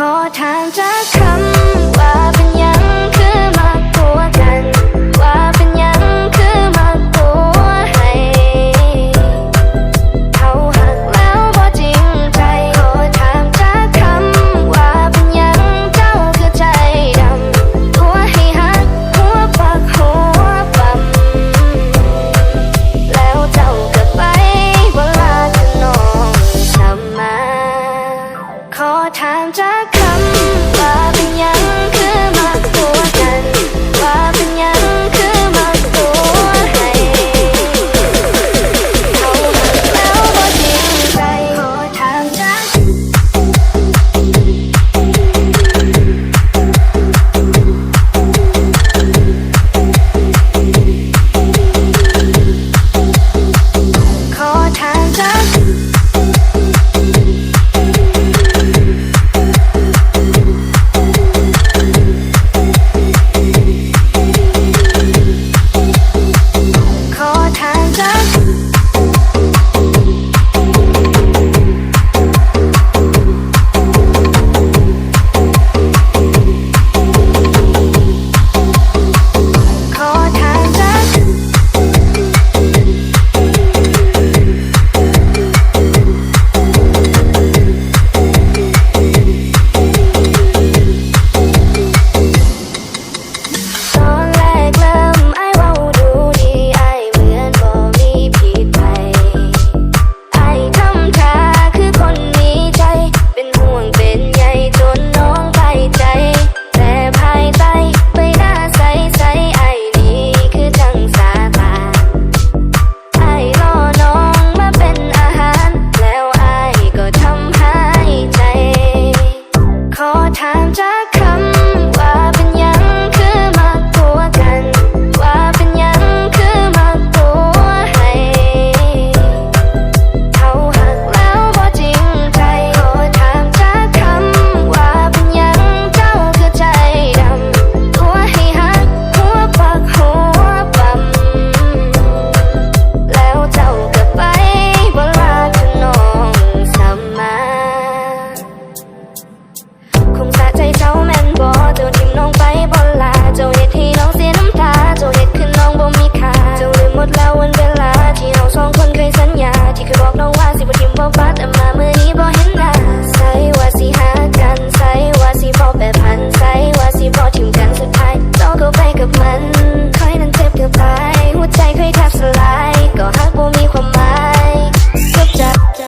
ขอถามจากคำว่าเป็นยังคือมากกวกัน ว่าเป็นยังคือมากกวให้เขาหักแล้วพอจริงใจ ขอถามจากคำว่าเป็นยังเจ้าคือใจดำตัวให้หักหัวปากหัวปั๊มแล้วเจ้าก็ไปเวลาจะนองทำมาขอถาม 반짝